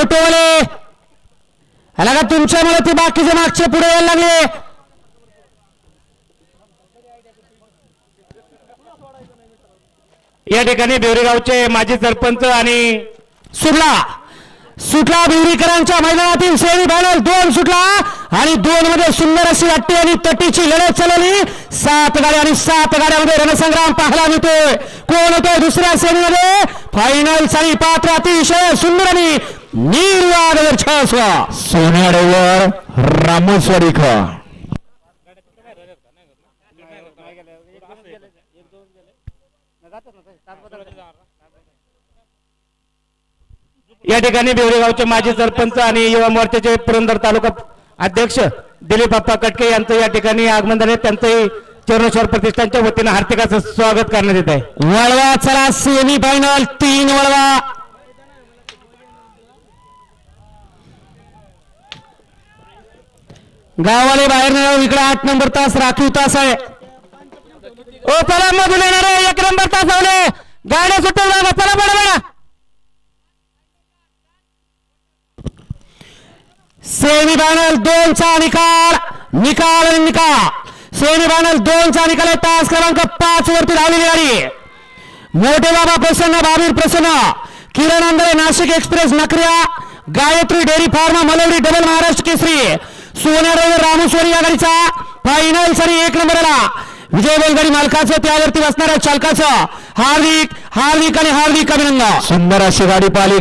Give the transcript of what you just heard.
मोठेवाले ह्याला का तुमच्यामुळे ते बाकीचे मागचे पुढे यायला लागले. या ठिकाणी बेवरेगावचे माजी सरपंच आणि सुटला. सुटला बिवरीकरांच्या मैदानातील सेमी फायनल दोन सुटला आणि दोन मध्ये सुंदर अशी अट्टी आणि तटीची लढत चालवली सात गाड्या आणि सात गाड्यामध्ये रणसंग्राम पाहायला मिळतोय. कोण होतोय दुसऱ्या सेमीमध्ये फायनलसाठी पात्र अतिशय सुंदर आणि निर्वाद वर्चस्व सोन्याडेवर रामेश्वरीकर या ठिकाणी बिवरेगावचे माजी सरपंच आणि युवा मोर्चाचे पुरंदर तालुका अध्यक्ष दिलीप बाप्पा कटके यांचं या ठिकाणी आगमन झाले. त्यांचंही चरणेश्वर प्रतिष्ठानच्या वतीनं हार्दिकाचं स्वागत करण्यात येत आहे. वळवा चला सेमी फायनल तीन वळवा. गावाले बाहेर नाही इकडे आठ नंबर तास राखीव तास आहे. ओ पला मधून येणार आहे, एक नंबर तास आवले गाड्या सुटून जागा पला बडा बडा सेमी फायनल दोनचा निकाल निकाल आणि निकाल. सेमी फायनल दोनचा निकाल आहे तास क्रमांक पाच वरती धावलेली गाडी. मोठे बाबा प्रसन्न बाबीर प्रसन्न. Kiran Andhale Nashik express नकऱ्या. Gayatri dairy pharma Malwadi double Maharashtra Kesari. Suvarnarao Rameshwari या गाडीचा फायनल सरी एक नंबरला. विजय बैलगाडी मालकाचं त्यावरती बसणाऱ्या चालकाचं हार्दिक हार्दिक आणि हार्दिक अभिनंदन. सुंदर अशी गाडी पाहिली